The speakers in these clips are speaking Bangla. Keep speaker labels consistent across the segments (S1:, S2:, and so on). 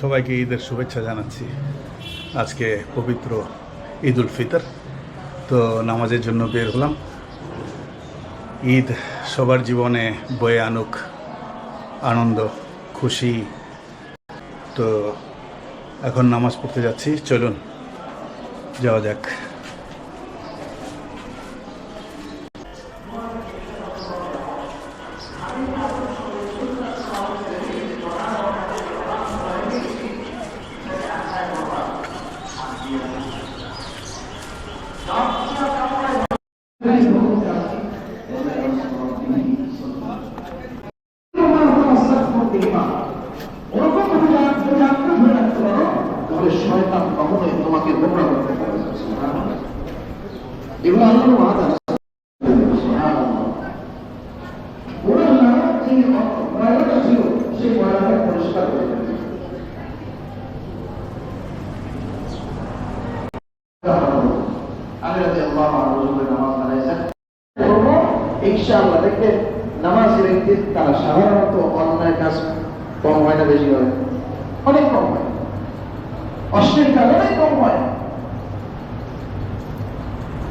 S1: সবাইকে ঈদের শুভেচ্ছা জানাচ্ছি। আজকে পবিত্র ঈদ উল ফিতর। তো নামাজের জন্য বের হলাম। ঈদ সবার জীবনে বয়ে আনুক, আনন্দ, খুশি। তো এখন নামাজ পড়তে যাচ্ছি। চলুন, যাওয়া যাক।
S2: তোমাকে গোমরা করতে পারে। এগুলো আল্লাহর তারা সাধারণত অন্যায় কাজ কম হয় না, বেশি হয়। অনেক কম হয়। কাজ অনেক কম হয়।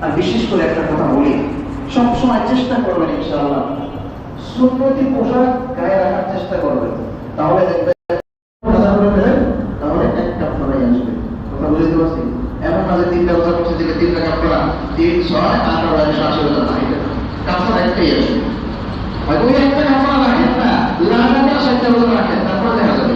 S2: আর বিশেষ করে একটা কথা বলি, সবসময় চেষ্টা করবেন ইনশাআল্লাহ। সুন্নতি পোশাক গায়ে রাখার চেষ্টা করবেন। তাহলে দেখবেন এমন না যে তিনটা তিনটা তিন ছয় কাপড় একটাই আসবে। হয়তো একটা রাখেন না সাতটা রোজা রাখেন, তারপর দেখা যাবে।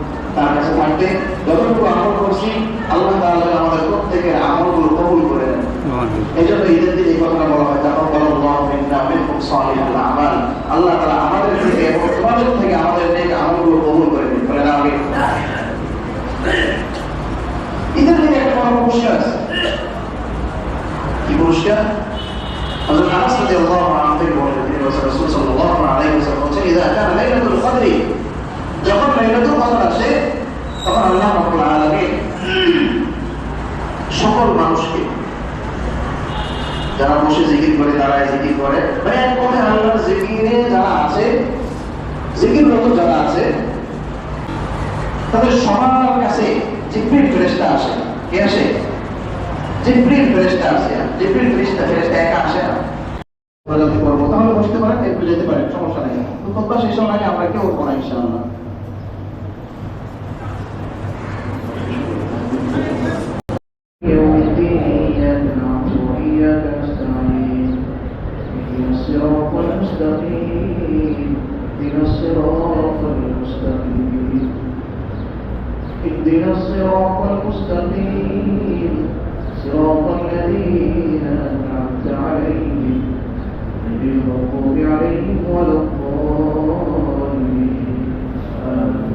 S2: তার কাছে থাকবে যতটুকু আমল করছি আল্লাহ যেন আমাদের প্রত্যেকের আমলগুলো কবুল করে নেন। এই জন্য ঈদের দিন এই কথাটা বলা হয় তখন বলো আল্লাহ তাআলা আমাদের থেকে এবং তোমাদের থেকে আমাদের নেক আমলগুলো কবুল করে নিন। বলেন আমিন। ঈদের দিনে একটা বড় পুরস্কার আছে। কি পুরস্কার? হযরত আনাস রাদিয়াল্লাহু আনহু থেকে বলেন রাসূল সাল্লাল্লাহু আলাইহি ওয়াসাল্লাম বলেছেন ইযা কানা লাইলাতুল কদরি যখন লাইলাতুল কদর আসে, তখন আল্লাহ রাব্বুল সকল মানুষকে যারা বসে জিকির করে দাঁড়ায় জিকির করে। মানে এক জিকিরে যারা আছে, জিকিররত যারা আছে, তাদের সবার কাছে জিব্রিল ফেরেশতা আসে। কে আসে? জিব্রিল ফেরেশতা আসে। একা আসে না। করব তাহলে বসতে পারেন, একটু যেতে পারেন, সমস্যা নেই। তো সেই সময় আগে আমরা কেউ করব না
S3: إياك نعبد وإياك نستعين. اهدنا الصراط المستقيم. اهدنا الصراط المستقيم. اهدنا الصراط الذين أنعمت عليهم. غير عليهم ولا آمين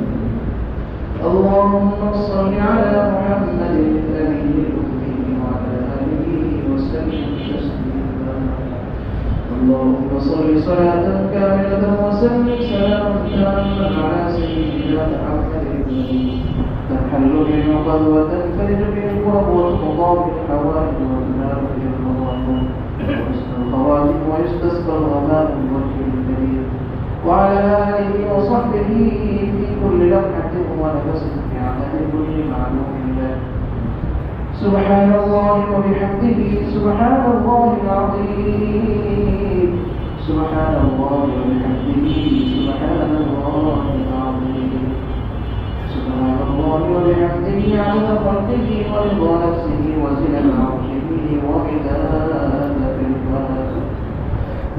S3: اللهم صل على محمد النبي الأمي وعلى آله وسلم تسليما اللهم صل صلاة كاملة وسلم سلاما تاما على سيدنا محمد. تحل به العقد وتنفرج به الكرب وتقضى به الحوائج والنار المظالم وحسن الخواتم ويستسقى الغمام بوجه الكريم. وعلى آله وصحبه في كل لمحة ونفس في عدد كل معلوم له. سبحان الله وبحمده سبحان الله العظيم. سبحان الله وبحمده سبحان الله العظيم. سبحان الله وبحمده عدد خلقه ورضا نفسه وزنة عرشه ومداد كلماته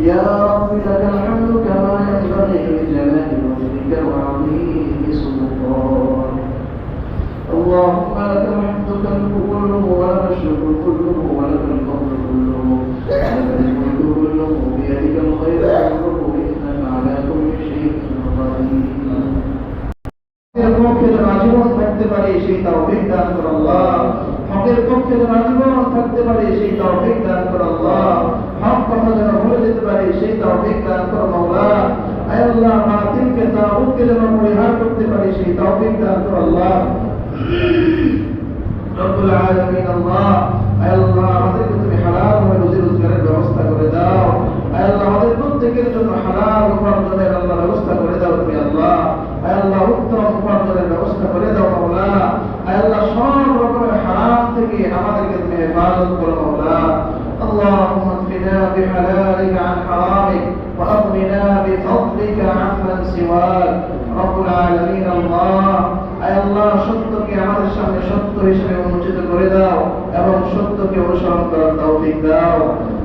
S3: يا رب لك الحمد كما ينبغي لجلال وجهك وعظيم سلطانك اللهم لك الحمد كله ولك الشكر كله ولك الفضل كله.
S2: পক্ষে যেন আজীবন থাকতে পারি, সেই তাওফিক দান করো আল্লাহ।
S3: করতে পারি, সেই তৌফিক দান করো আল্লাহ। হক কথা যেন ভুলে যেতে পারি, সেই তৌফিক দান করো মাওলা। আয় আল্লাহ, বাতিলকে, তাগুতকে যেন পরিহার করতে পারি, সেই তৌফিক দান করো আল্লাহ। রব্বুল আলামিন, আল্লাহ। আয় আল্লাহ, আমাদেরকে তুমি হালাল ভাবে রুজি রোজগারের ব্যবস্থা করে দাও। আয় আল্লাহ, আমাদের প্রত্যেকের জন্য হালাল উপার্জনের আল্লাহ ব্যবস্থা করে দাও তুমি, আল্লাহ। আল্লাহ উত্তম উপার্জনের ব্যবস্থা করে দাও মাওলা আয় আল্লাহ সব রকমের হারাম থেকে আমাদেরকে তুমি হেফাজত করো মাওলা اللهم اكفنا بحلالك عن حرامك واغننا بفضلك عمن سواك رب العالمين الله আয় আল্লাহ সত্যকে আমাদের সামনে সত্য হিসেবে উন্মোচিত করে দাও এবং সত্যকে অনুসরণ করার তৌফিক দাও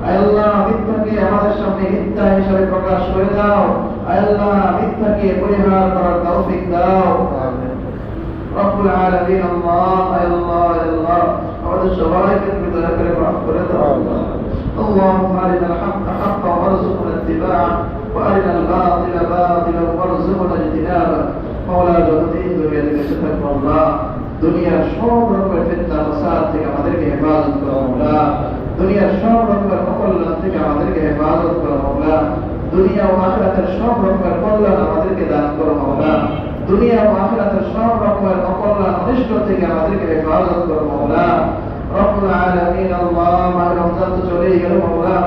S3: আয় আল্লাহ মিথ্যাকে আমাদের সামনে মিথ্যা হিসেবে প্রকাশ করে দাও আয় আল্লাহ মিথ্যাকে পরিহার করার তৌফিক দাও رب العالمين الله يا الله يا الله আমাদের সবাইকে তুমি দয়া করে মাফ করে দাও اللهم أرنا الحق حقا وارزقنا اتباعه وأرنا الباطل باطلا وارزقنا اجتنابه مولا জগতেই দুনিয়াতে বেঁচে থাকবো আল্লাহ দুনিয়ার সব রকমের ফিতনা ফাসাদ থেকে আমাদেরকে হেফাজত করো মাওলা দুনিয়ার সব রকমের অকল্যাণ থেকে আমাদেরকে হেফাজত করো মাওলা দুনিয়া ও আখিরাতের সব রকমের কল্যাণ আমাদেরকে দান করো মাওলা দুনিয়া ও আখিরাতের সব রকমের অকল্যাণ অনিষ্ট থেকে আমাদেরকে হেফাজত করো মাওলা রব্বুল আলামিন আল্লাহ মাহে রমজান তো চলেই গেল মাওলা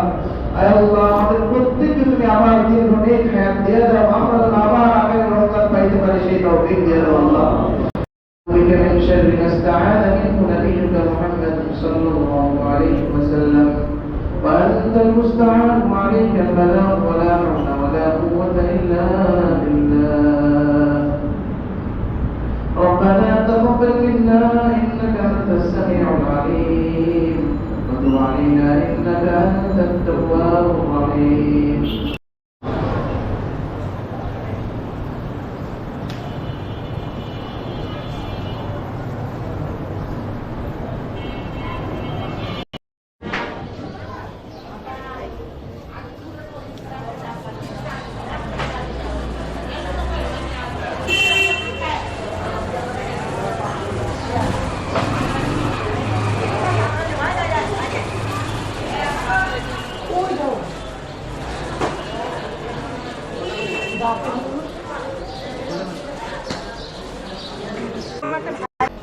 S3: আয় আল্লাহ আমাদের প্রত্যেককে তুমি আবার দীর্ঘ নেক হায়াত দিয়ে দাও আমরা যেন আবার আগের রমজান পাইতে পারি সেই তৌফিক দিয়ে দাও আল্লাহ بك من شر ما استعاذ منه نبيك محمد صلى الله عليه وسلم وأنت المستعان عليك البلاغ ولا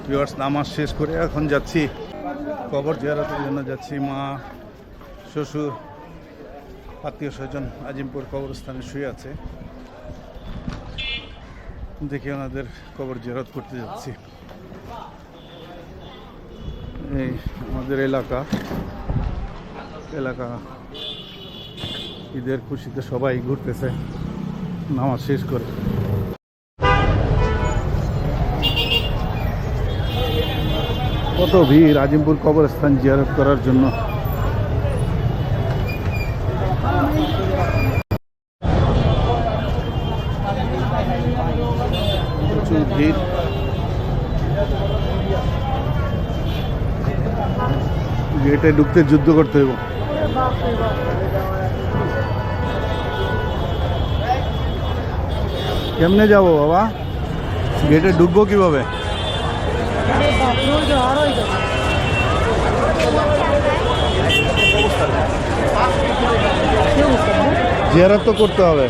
S1: ভিউয়ার্স, নামাজ শেষ করে এখন যাচ্ছি কবর জিয়ারতের জন্য যাচ্ছি। মা, শ্বশুর, আত্মীয় স্বজন আজিমপুর কবরস্থানে শুয়ে আছে। দেখি ওনাদের কবর জিয়ারত করতে যাচ্ছি। এই আমাদের এলাকা এলাকা ঈদের খুশিতে সবাই ঘুরতেছে, নামাজ শেষ করে। কত ভিড় আজিমপুর কবরস্থান জিয়ারত করার জন্য। প্রচুর ভিড়। গেটে ঢুকতে যুদ্ধ করতে হইব। কেমনে যাব বাবা? গেটে ঢুকবো কীভাবে? জিয়ারত তো করতে হবে।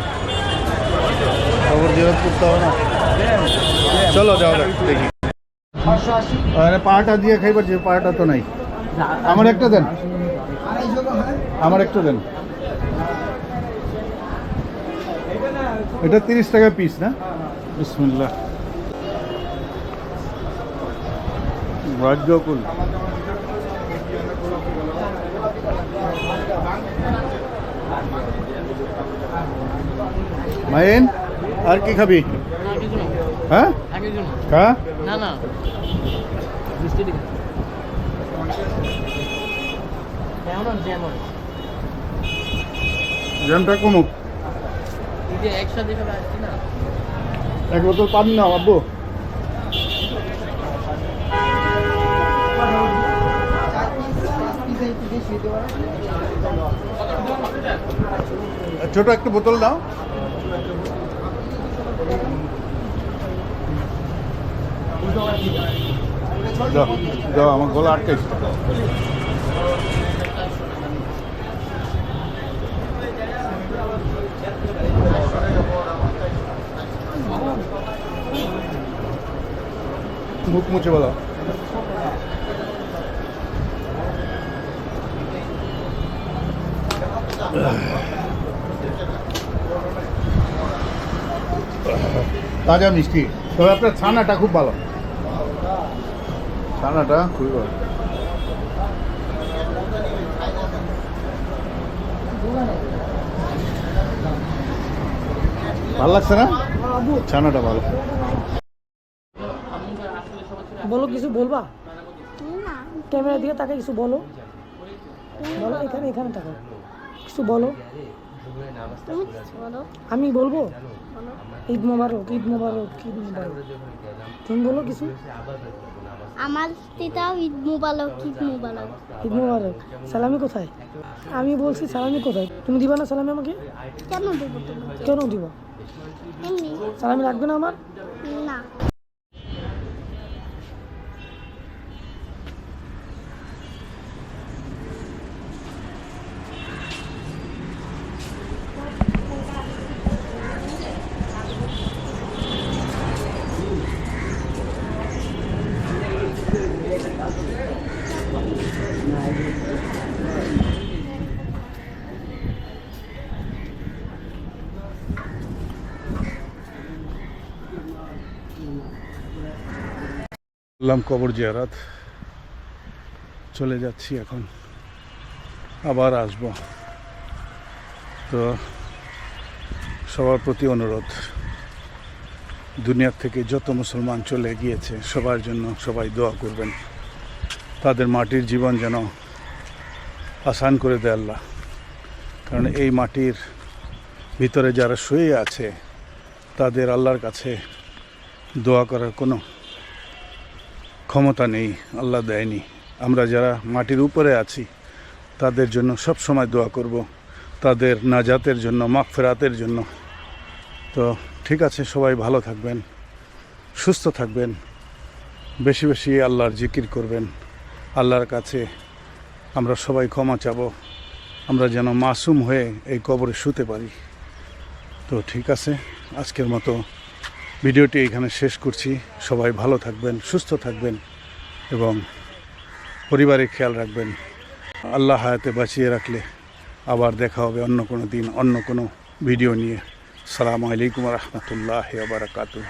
S1: খবর জিয়ারত করতে হবে না। চলো যাও দেখি। আরে, পাটা দিয়ে খাইবার যে পাটা তো নাই। আমার একটা দেন। আমার একটা দেন। এটা তিরিশ টাকা পিস না? বিসমুল্লাহ। ভাগ্যকুল মাইন আর কি খাবি? হ্যাঁ?
S4: না না
S1: জ্যামটা কমুক।
S4: একসাথে না।
S1: এক বোতল পানি নাও আব্বু। ছোট একটা বোতল দাও। যাও আমার গোলা আটকে মুখ মুছে বলো। তাজা মিষ্টি তবে আপনার ছানাটা খুব ভালো। ছানাটা খুবই ভালো। ভালো লাগছে না? ছানাটা ভালো।
S5: বলো কিছু বলবা?
S6: না।
S5: ক্যামেরা দিয়ে তাকে কিছু বলো। বলো এখানে এখানে থাকো কিছু বলো। আমি বলব?
S6: বলো।
S5: ঈদ মোবারক ঈদ মোবারক ঈদ মোবারক? তুমি বলো কিছু।
S6: আমার তিতাও ঈদ মুবারক ঈদ মুবারক।
S5: ঈদ মোবারক। সালামি কোথায়? আমি বলছি সালামি কোথায়? তুমি দিবা না সালামি আমাকে?
S6: কেন দেবো
S5: কেন দিব? সালামি রাখবে না আমার?
S6: না।
S1: করলাম কবর জিয়ারাত। চলে যাচ্ছি এখন। আবার আসব। তো সবার প্রতি অনুরোধ, দুনিয়ার থেকে যত মুসলমান চলে গিয়েছে, সবার জন্য সবাই দোয়া করবেন। তাদের মাটির জীবন যেন আসান করে দেয় আল্লাহ। কারণ এই মাটির ভিতরে যারা শুয়ে আছে, তাদের আল্লাহর কাছে দোয়া করার কোনো ক্ষমতা নেই, আল্লাহ দেয়নি। আমরা যারা মাটির উপরে আছি, তাদের জন্য সব সময় দোয়া করব, তাদের নাজাতের জন্য মাখ ফেরাতের জন্য। তো ঠিক আছে, সবাই ভালো থাকবেন, সুস্থ থাকবেন, বেশি বেশি আল্লাহর জিকির করবেন। আল্লাহর কাছে আমরা সবাই ক্ষমা চাব, আমরা যেন মাসুম হয়ে এই কবরে শুতে পারি। তো ঠিক আছে, আজকের মতো ভিডিওটি এখানে শেষ করছি। সবাই ভালো থাকবেন, সুস্থ থাকবেন এবং পরিবারের খেয়াল রাখবেন। আল্লাহ হায়াতে বাঁচিয়ে রাখলে আবার দেখা হবে অন্য কোনো দিন, অন্য কোনো ভিডিও নিয়ে। সালামু আলাইকুম রহমতুল্লাহ বারাকাতুহ।